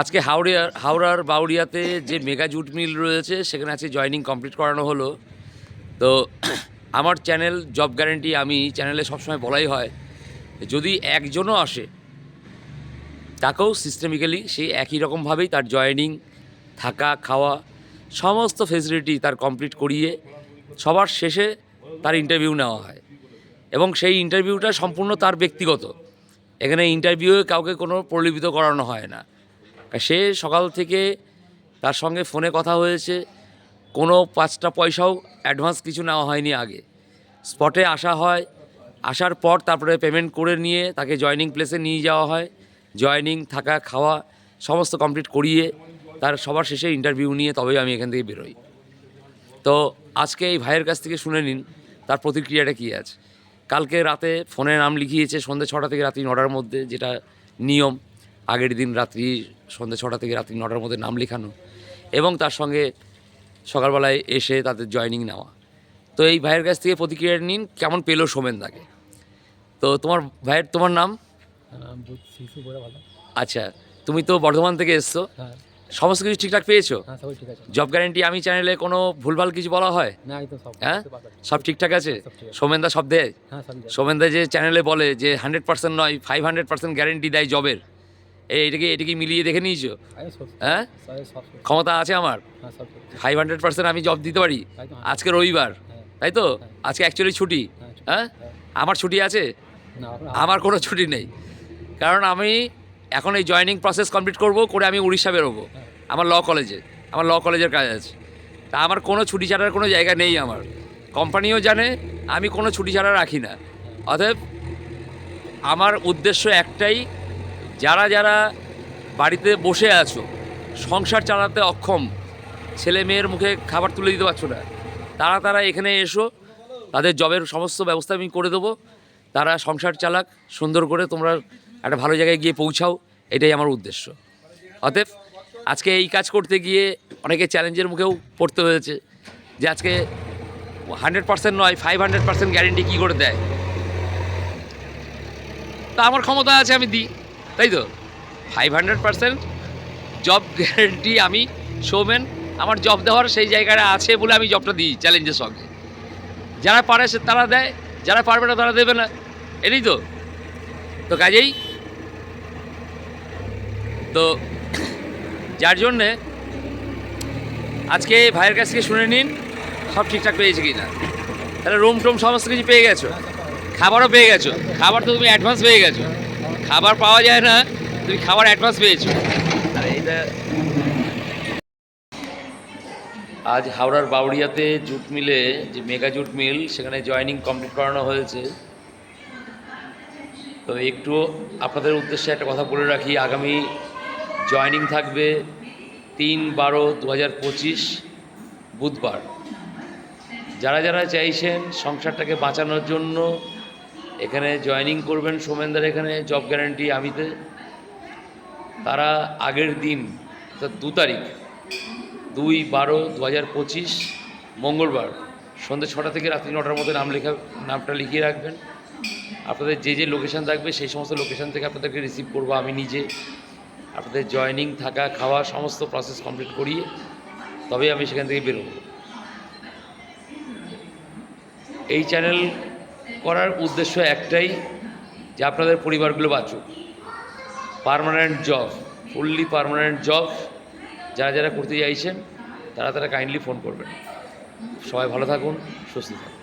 আজকে হাওড়িয়ার হাওড়ার বাউরিয়াতে যে মেগা জুট মিল রয়েছে, সেখানে আজকে জয়নিং কমপ্লিট করানো হলো। তো আমার চ্যানেল জব গ্যারেন্টি আমি চ্যানেলে সবসময় বলাই হয়, যদি একজনও আসে, তাকেও সিস্টেমিক্যালি সেই একই রকমভাবেই তার জয়েনিং, থাকা, খাওয়া, সমস্ত ফেসিলিটি তার কমপ্লিট করিয়ে সবার শেষে তার ইন্টারভিউ নেওয়া হয়। এবং সেই ইন্টারভিউটা সম্পূর্ণ তার ব্যক্তিগত। এখানে ইন্টারভিউয়ে কাউকে কোনো প্রলোভিত করানো হয় না। সে সকাল থেকে তার সঙ্গে ফোনে কথা হয়েছে। কোনো পাঁচটা পয়সাও অ্যাডভান্স কিছু নেওয়া হয়নি আগে। স্পটে আসা হয়। আসার পর তারপরে পেমেন্ট করে নিয়ে তাকে জয়নিং প্লেসে নিয়ে যাওয়া হয়। জয়নিং থাকা, খাওয়া সমস্ত কমপ্লিট করিয়ে তার সবার শেষে ইন্টারভিউ নিয়ে তবেই আমি এখান থেকে বেরোই। তো আজকে এই ভাইয়ের কাছ থেকে শুনে নিন, তার প্রতিক্রিয়াটা কী আছে? কালকে রাতে ফোনে নাম লিখিয়েছে, সন্ধ্যে ছটা থেকে রাত্রি নটার মধ্যে যেটা নিয়ম। আগের দিন রাত্রি সন্ধ্যে ছটা থেকে রাত্রি নটার মধ্যে নাম লেখানো এবং তার সঙ্গে সকালবেলায় এসে তাদের জয়নিং নেওয়া। তো এই ভাইয়ের কাছ থেকে প্রতিক্রিয়া নিন কেমন পেল সোমেনদাকে তো তোমার ভাইয়ের তোমার নাম? আচ্ছা তুমি তো বর্ধমান থেকে এসছো। হ্যাঁ। সমস্ত কিছু ঠিকঠাক পেয়েছ? জব গ্যারেন্টি আমি চ্যানেলে কোনো ভুলভাল কিছু বলা হয়? হ্যাঁ? সব ঠিকঠাক আছে? সোমেনদা সব দেয়? হ্যাঁ সোমেনদা যে চ্যানেলে বলে যে হান্ড্রেড পার্সেন্ট নয় ফাইভ হান্ড্রেড পার্সেন্ট গ্যারেন্টি দেয় জবের এটাকে এটাকে মিলিয়ে দেখে নিয়েছো? হ্যাঁ। ক্ষমতা আছে আমার। হ্যাঁ। ফাইভ হান্ড্রেড পার্সেন্ট আমি জব দিতে পারি। আজকে রবিবার। হ্যাঁ। তাই তো? আজকে অ্যাকচুয়ালি ছুটি। হ্যাঁ। হ্যাঁ? হ্যাঁ। আমার ছুটি আছে? আমার কোনো ছুটি নেই। কারণ আমি এখন এই জয়নিং প্রসেস কমপ্লিট করব করে আমি উড়িষ্যা বেরোবো। আমার ল কলেজে আমার ল কলেজের কাজ আছে। তা আমার কোনো ছুটি ছাড়ার কোনো জায়গা নেই আমার। কোম্পানিও জানে আমি কোনো ছুটি ছাড়া রাখি না। অতএব আমার উদ্দেশ্য একটাই যারা যারা বাড়িতে বসে আছো, সংসার চালাতে অক্ষম, ছেলে মেয়ের মুখে খাবার তুলে দিতে পারছ না, তারা তারা এখানে এসো, তাদের জবের সমস্ত ব্যবস্থা আমি করে দেবো। তারা সংসার চালাক, সুন্দর করে তোমরা একটা ভালো জায়গায় গিয়ে পৌঁছাও, এটাই আমার উদ্দেশ্য। অতএব, আজকে এই কাজ করতে গিয়ে অনেকে চ্যালেঞ্জের মুখেও পড়তে হয়েছে যে আজকে হান্ড্রেড পার্সেন্ট নয়, ফাইভ হান্ড্রেড পার্সেন্ট গ্যারেন্টি কী করে দেয়? তা আমার ক্ষমতা আছে, আমি দিই। তাই তো? Five hundred percent job guarantee আমি শোমেন আমার জব দেওয়ার সেই জায়গাটা আছে বলে আমি জবটা দিই চ্যালেঞ্জের সঙ্গে। যারা পারে সে তারা দেয়, যারা পারবে না তারা দেবে না, এটাই তো। তো কাজেই তো যার জন্যে আজকে ভাইয়ের কাছ থেকে শুনে নিন, সব ঠিকঠাক পেয়েছে কি না তাহলে রুম টুম সমস্ত কিছু পেয়ে গেছো? খাবারও পেয়ে গেছো? খাবার তো তুমি অ্যাডভান্স পেয়ে গেছো। খাবার পাওয়া যায় না, তুমি খাবার অ্যাডভান্স পেয়েছ। আর এইটা আজ হাওড়ার বাউড়িয়াতে জুট মিলে যে মেগা জুট মিল, সেখানে জয়েনিং কমপ্লিট করানো হয়েছে। তো একটু আপনাদের উদ্দেশ্যে একটা কথা বলে রাখি, আগামী জয়েনিং থাকবে তিন বারো দু বুধবার। যারা যারা চাইছেন সংসারটাকে বাঁচানোর জন্য এখানে জয়েনিং করবেন সোমেনদার এখানে জব গ্যারান্টি আমিতে। তারা আগের দিন, অর্থাৎ দু তারিখ, দুই বারো দু হাজার পঁচিশ, মঙ্গলবার, সন্ধ্যে ছটা থেকে রাত্রি নটার মধ্যে নাম লেখা, নামটা লিখিয়ে রাখবেন। আপনাদের যে যে লোকেশান থাকবে, সেই সমস্ত লোকেশান থেকে আপনাদেরকে রিসিভ করব আমি নিজে। আপনাদের জয়েনিং থাকা, খাওয়া, সমস্ত প্রসেস কমপ্লিট করিয়ে তবে আমি সেখান থেকে বেরোব। এই চ্যানেল করার উদ্দেশ্য একটাই যে আপনাদের পরিবারগুলো বাঁচুক। Permanent job fully permanent job যারা যারা করতে চাইছেন, তারা তারা কাইন্ডলি ফোন করবেন। সবাই ভালো থাকুন, সুস্থ থাকুন।